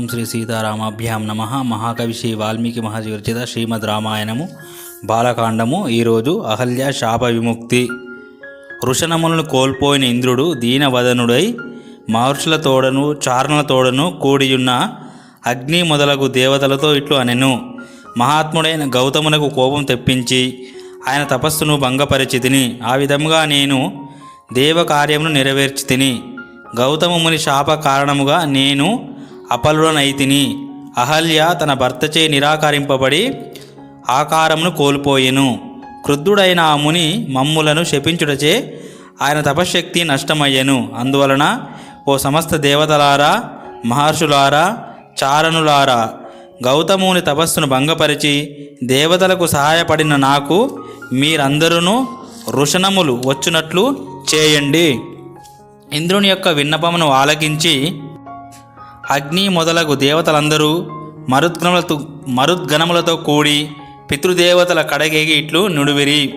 ఓం శ్రీ సీతారామాభ్యాం నమ. మహాకవి శ్రీ వాల్మీకి మహర్షి విరచిత శ్రీమద్ రామాయణము బాలకాండము. ఈరోజు అహల్య శాప విముక్తి. ఋషణములను కోల్పోయిన ఇంద్రుడు దీనవదనుడై మహర్షుల తోడను చారణల తోడను కూడియున్న అగ్ని మొదలగు దేవతలతో ఇట్లు అనెను. మహాత్ముడైన గౌతమునకు కోపం తెప్పించి ఆయన తపస్సును భంగపరిచితిని. ఆ విధముగా నేను దేవకార్యమును నెరవేర్చి తిని గౌతమముని శాప కారణముగా నేను అపలుడనైతిని. అహల్య తన భర్తచే నిరాకరింపబడి ఆకారమును కోల్పోయెను. క్రుద్ధుడైన ఆ ముని మమ్ములను శపించుటచే ఆయన తపశ్శక్తి నష్టమయ్యను. అందువలన ఓ సమస్త దేవతలారా మహర్షులారా చారణులారా గౌతముని తపస్సును భంగపరిచి దేవతలకు సహాయపడిన నాకు మీరందరూ ఋషణములు వచ్చినట్లు చేయండి. ఇంద్రుని యొక్క విన్నపమును ఆలకించి అగ్ని మొదలగు దేవతలందరూ మరుద్గణములతో మరుద్గణములతో కూడి పితృదేవతల కడగేగి ఇట్లు నుడివిరి.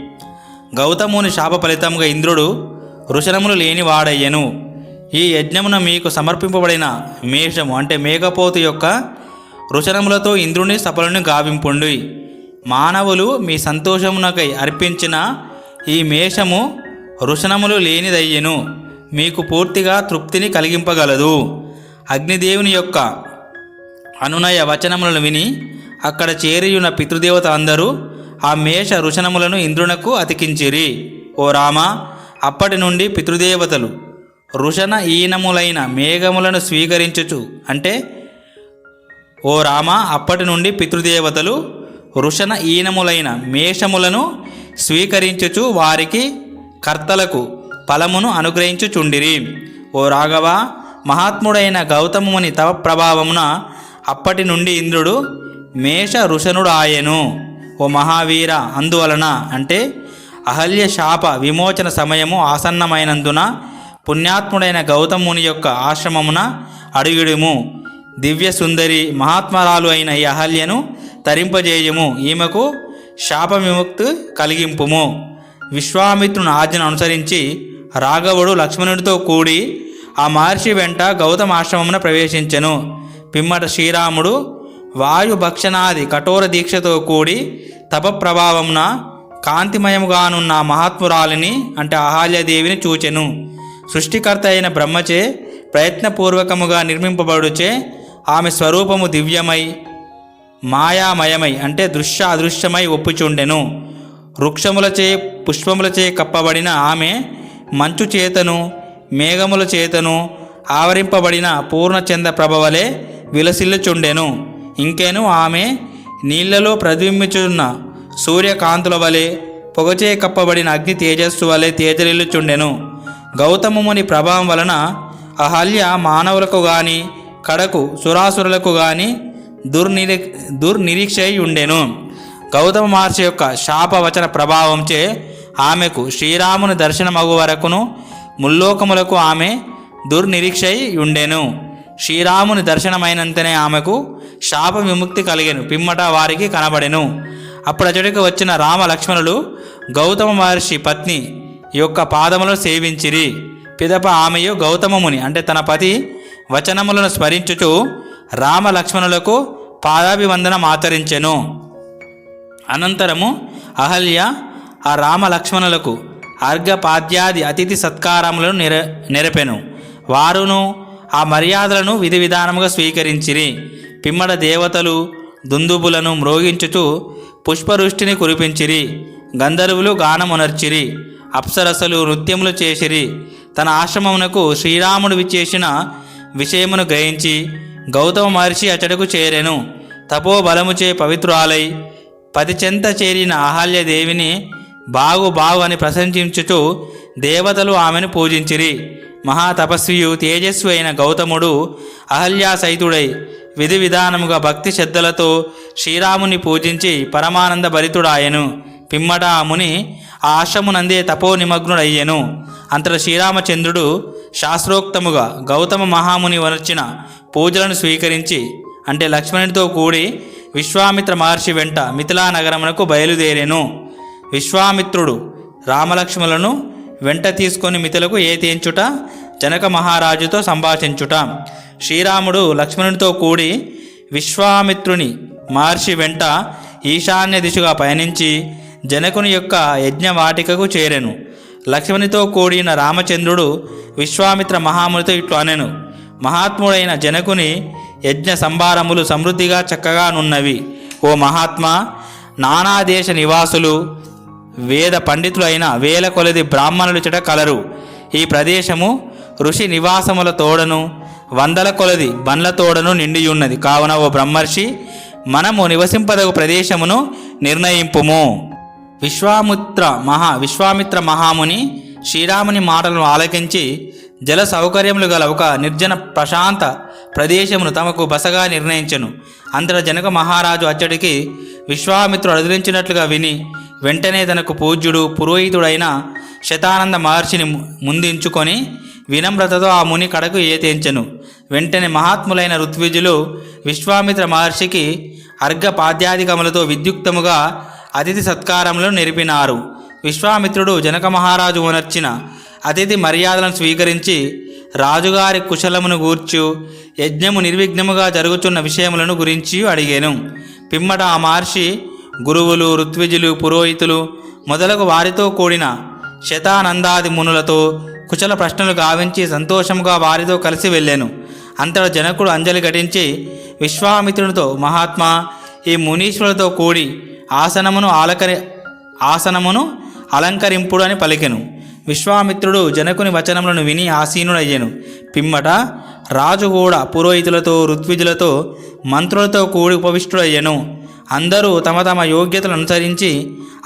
గౌతముని శాప ఫలితంగా ఇంద్రుడు రుషణములు లేనివాడయ్యను. ఈ యజ్ఞమున మీకు సమర్పింపబడిన మేషము అంటే మేఘపోతు యొక్క రుచనములతో ఇంద్రుని సఫలను గావింపుండి. మానవులు మీ సంతోషమునకై అర్పించిన ఈ మేషము ఋషణములు లేనిదయ్యెను. మీకు పూర్తిగా తృప్తిని కలిగింపగలదు. అగ్నిదేవుని యొక్క అనునయ వచనములను విని అక్కడ చేరియున్న పితృదేవత అందరూ ఆ మేష ఋషణములను ఇంద్రునకు అతికించిరి. ఓ రామ అప్పటి నుండి పితృదేవతలు ఋషణ ఈనములైన మేఘములను స్వీకరించుచు అంటే ఓ రామ అప్పటి నుండి పితృదేవతలు ఋషణ ఈనములైన మేషములను స్వీకరించుచు వారికి కర్తలకు ఫలమును అనుగ్రహించుచుండిరి. ఓ రాఘవ మహాత్ముడైన గౌతముని తవ ప్రభావమున అప్పటి నుండి ఇంద్రుడు మేష ఋషనుడు ఆయను ఓ మహావీర అందువలన అంటే అహల్య శాప విమోచన సమయము ఆసన్నమైనందున పుణ్యాత్ముడైన గౌతముని యొక్క ఆశ్రమమున అడుగుడుము. దివ్య సుందరి మహాత్మరాలు అయిన ఈ అహల్యను తరింపజేయము. ఈమెకు శాప విముక్తి కలిగింపుము. విశ్వామిత్రుని ఆజ్ఞను అనుసరించి రాఘవుడు లక్ష్మణుడితో కూడి ఆ మహర్షి వెంట గౌతమ ఆశ్రమమున ప్రవేశించెను. పిమ్మట శ్రీరాముడు వాయు భక్షణాది కఠోర దీక్షతో కూడి తపప్రభావమున కాంతిమయముగానున్న మహాత్మురాలిని అంటే అహాల్యదేవిని చూచెను. సృష్టికర్త అయిన బ్రహ్మచే ప్రయత్నపూర్వకముగా నిర్మింపబడుచే ఆమె స్వరూపము దివ్యమై మాయామయమై అంటే దృశ్య అదృశ్యమై ఒప్పుచుండెను. వృక్షములచే పుష్పములచే కప్పబడిన ఆమె మంచు చేతను మేఘముల చేతను ఆవరింపబడిన పూర్ణచంద్ర ప్రభవలే విలసిల్లుచుండెను. ఇంకేను ఆమె నీళ్ళలో ప్రతిబింబించున్న సూర్యకాంతుల వలె పొగచే కప్పబడిన అగ్ని తేజస్సు వలె తేజరిల్లుచుండెను గౌతమముని ప్రభావం వలన అహల్య మానవులకు గాని కడకు సురాసురులకు గాని దుర్నిరీ దుర్నిరీక్షయి ఉండెను గౌతమ మహర్షి యొక్క శాపవచన ప్రభావంచే ఆమెకు శ్రీరాముని దర్శనమగు వరకును ముల్లోకములకు ఆమె దుర్నిరీక్షై ఉండెను. శ్రీరాముని దర్శనమైనంతనే ఆమెకు శాప విముక్తి కలిగెను. పిమ్మట వారికి కనబడెను. అప్పుడు అతడికి వచ్చిన రామ లక్ష్మణులు గౌతమ మహర్షి పత్ని యొక్క పాదములను సేవించిరి. పిదప ఆమెయు గౌతమముని అంటే తన పతి వచనములను స్మరించుచు రామ లక్ష్మణులకు పాదాభివందనం ఆచరించెను. అనంతరము అహల్య ఆ రామ లక్ష్మణులకు అర్ఘపాద్యాది అతిథి సత్కారములను నెర నెరపెను. వారును ఆ మర్యాదలను విధి విధానముగా స్వీకరించిరి. పిమ్మడ దేవతలు దుందుబులను మ్రోగించుతూ పుష్పవృష్టిని కురిపించిరి. గంధర్వులు గానమునర్చిరి. అప్సరసలు నృత్యములు చేసిరి. తన ఆశ్రమమునకు శ్రీరాముడు విచ్చేసిన విషయమును గ్రహించి గౌతమ మహర్షి అతడుకు చేరెను. తపోబలముచే పవిత్రాలై పది చెంత చేరిన అహల్యదేవిని బాగు బాగు అని ప్రశంసించుచు దేవతలు ఆమెను పూజించిరి. మహాతపస్వియు తేజస్వి అయిన గౌతముడు అహల్యాసైతుడై విధి విధానముగా భక్తి శ్రద్ధలతో శ్రీరాముని పూజించి పరమానంద భరితుడాయను. పిమ్మట ఆ ముని ఆ ఆశ్రమునందే తపో నిమగ్నుడయ్యెను అంతట శ్రీరామచంద్రుడు శాస్త్రోక్తముగా గౌతమ మహాముని వనర్చిన పూజలను స్వీకరించి అంటే లక్ష్మణుడితో కూడి విశ్వామిత్ర మహర్షి వెంట మిథిలా నగరమునకు బయలుదేరెను. విశ్వామిత్రుడు రామలక్ష్మణులను వెంట తీసుకొని మితలకు ఏతేంచుట జనక మహారాజుతో సంభాషించుట. శ్రీరాముడు లక్ష్మణునితో కూడి విశ్వామిత్రుని మహర్షి వెంట ఈశాన్య దిశగా పయనించి జనకుని యొక్క యజ్ఞవాటికకు చేరెను. లక్ష్మణితో కూడిన రామచంద్రుడు విశ్వామిత్ర మహామునితో ఇట్లు అనెను. మహాత్ముడైన జనకుని యజ్ఞ సంభారములు సమృద్ధిగా చక్కగా నున్నవి. ఓ మహాత్మా నానా దేశ నివాసులు వేద పండితులైన వేల కొలది బ్రాహ్మణులు చెట కలరు. ఈ ప్రదేశము ఋషి నివాసముల తోడను వందల కొలది బండ్ల తోడను నిండియున్నది. కావున ఓ బ్రహ్మర్షి మనము నివసింపదగు ప్రదేశమును నిర్ణయింపుము. విశ్వామిత్ర మహా విశ్వామిత్ర మహాముని శ్రీరాముని మాటలను ఆలకించి జల సౌకర్యములు గల ఒక నిర్జన ప్రశాంత ప్రదేశమును తమకు బసగా నిర్ణయించను. అంతట జనక మహారాజు అచ్చడికి విశ్వామిత్రుడు అదిరించినట్లుగా విని వెంటనే తనకు పూజ్యుడు పురోహితుడైన శతానంద మహర్షిని ముందించుకొని వినమ్రతతో ఆ ముని కడకు ఏతేంచెను. వెంటనే మహాత్ములైన ఋత్విజులు విశ్వామిత్ర మహర్షికి అర్ఘపాద్యాధికములతో విద్యుక్తముగా అతిథి సత్కారములు నిరిపినారు విశ్వామిత్రుడు జనక మహారాజు ఉనర్చిన అతిథి మర్యాదలను స్వీకరించి రాజుగారి కుశలమును గూర్చు యజ్ఞము నిర్విఘ్నముగా జరుగుతున్న విషయములను గురించి అడిగాను. పిమ్మట ఆ మహర్షి గురువులు ఋత్విజులు పురోహితులు మొదలగు వారితో కూడిన శతానందాది మునులతో కుశల ప్రశ్నలు గావించి సంతోషముగా వారితో కలిసి వెళ్ళాను. అంతట జనకుడు అంజలి ఘటించి విశ్వామిత్రునితో మహాత్మా ఈ మునీశ్వరులతో కూడి ఆసనమును ఆలకరి ఆసనమును అలంకరింపుడు అని పలికెను. విశ్వామిత్రుడు జనకుని వచనములను విని ఆసీనుడయ్యెను. పిమ్మట రాజు కూడా పురోహితులతో ఋత్విజులతో మంత్రులతో కూడి ఉపవిష్టుడయ్యను. అందరూ తమ తమ యోగ్యతలను అనుసరించి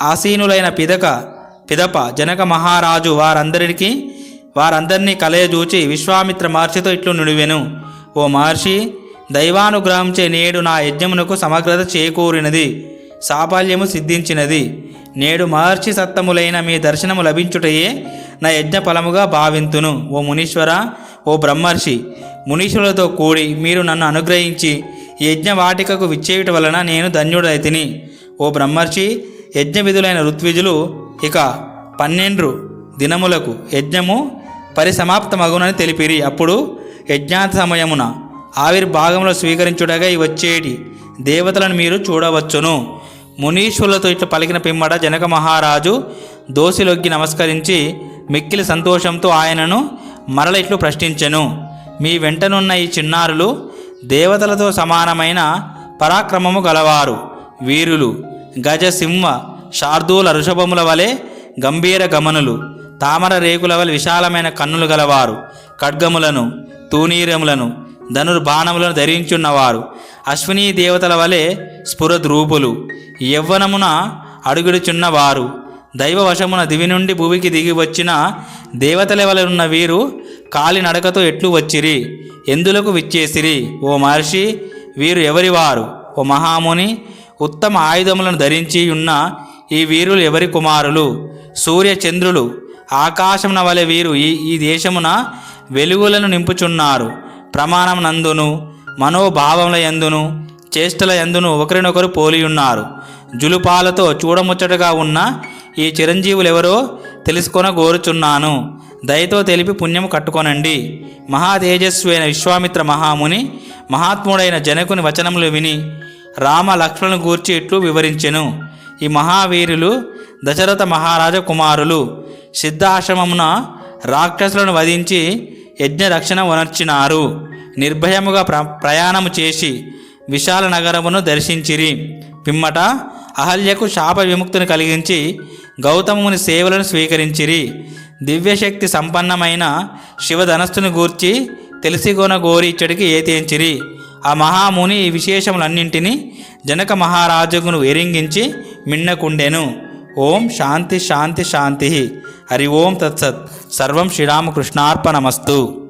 ఆసీనులైన పిదక పిదప జనక మహారాజు వారందరికీ వారందరినీ కలయజూచి విశ్వామిత్ర మహర్షితో ఇట్లు నుడివెను. ఓ మహర్షి దైవానుగ్రహంచే నేడు నా యజ్ఞమునకు సమగ్రత చేకూరినది సాఫల్యము సిద్ధించినది. నేడు మహర్షి సత్తములైన మీ దర్శనము లభించుటయే నా యజ్ఞ ఫలముగా భావింతును. ఓ మునీశ్వర ఓ బ్రహ్మర్షి మునీశ్వరులతో కూడి మీరు నన్ను అనుగ్రహించి యజ్ఞవాటికకు యజ్ఞ వాటికకు విచ్చేయుట వలన నేను ధన్యుడైతిని. ఓ బ్రహ్మర్షి యజ్ఞ విధులైన ఋత్విజులు ఇక పన్నెండు దినములకు యజ్ఞము పరిసమాప్తమగునని తెలిపిరి. అప్పుడు యజ్ఞాంత సమయమున ఆవిర్భాగంలో స్వీకరించుడగా ఈ వచ్చేటి. దేవతలను మీరు చూడవచ్చును. మునీశ్వరులతో ఇట్లా పలికిన పిమ్మట జనక మహారాజు దోసిలొగ్గి నమస్కరించి మిక్కిలి సంతోషంతో ఆయనను మరల ఇట్లు ప్రశ్నించెను. మీ వెంటనున్న ఈ చిన్నారులు దేవతలతో సమానమైన పరాక్రమము గలవారు. వీరులు గజ సింహ శార్దూల ఋషభముల వలె గంభీర గమనులు. తామర రేకుల వలె విశాలమైన కన్నులు గలవారు. ఖడ్గములను తూనీరములను ధనుర్బాణములను ధరించున్నవారు. అశ్వినీ దేవతల వలె స్ఫురద్రూపులు. యవ్వనమున అడుగుడుచున్నవారు. దైవవశమున దివి నుండి భూమికి దిగి వచ్చిన దేవతల వలె ఉన్న వీరు కాలినడకతో ఎట్లు వచ్చిరి? ఎందులకు విచ్చేసిరి? ఓ మహర్షి వీరు ఎవరివారు? ఓ మహాముని ఉత్తమ ఆయుధములను ధరించి ఉన్న ఈ వీరులు ఎవరి కుమారులు? సూర్య చంద్రులు ఆకాశమున వలె వీరు ఈ ఈ దేశమున వెలుగులను నింపుచున్నారు. ప్రమాణం నందును మనోభావముల యందును చేష్టల యందును ఒకరినొకరు పోలియున్నారు. జులుపాలతో చూడముచ్చటగా ఉన్న ఈ చిరంజీవులు ఎవరో తెలుసుకొన గోరుచున్నాను దయతో తెలిపి పుణ్యము కట్టుకొనండి. మహాతేజస్వి అయిన విశ్వామిత్ర మహాముని మహాత్ముడైన జనకుని వచనములు విని రామ లక్ష్మణులను గూర్చి ఇట్లు వివరించెను. ఈ మహావీరులు దశరథ మహారాజ కుమారులు సిద్ధాశ్రమమున రాక్షసులను వధించి యజ్ఞ రక్షణ వనర్చినారు. నిర్భయముగా ప్ర ప్రయాణము చేసి విశాల నగరమును దర్శించిరి. పిమ్మట అహల్యకు శాప విముక్తిని కలిగించి గౌతముని సేవలను స్వీకరించిరి. దివ్యశక్తి సంపన్నమైన శివధనస్సును గూర్చి తెలిసిగొన గోరి ఇచ్చడికి ఏతేంచిరి. ఆ మహాముని ఈ విశేషములన్నింటినీ జనక మహారాజుకును ఎరింగించి మిన్నకుండెను. ఓం శాంతి శాంతి శాంతి. హరి ఓం తత్సత్. సర్వం శ్రీరామకృష్ణార్పణమస్తు.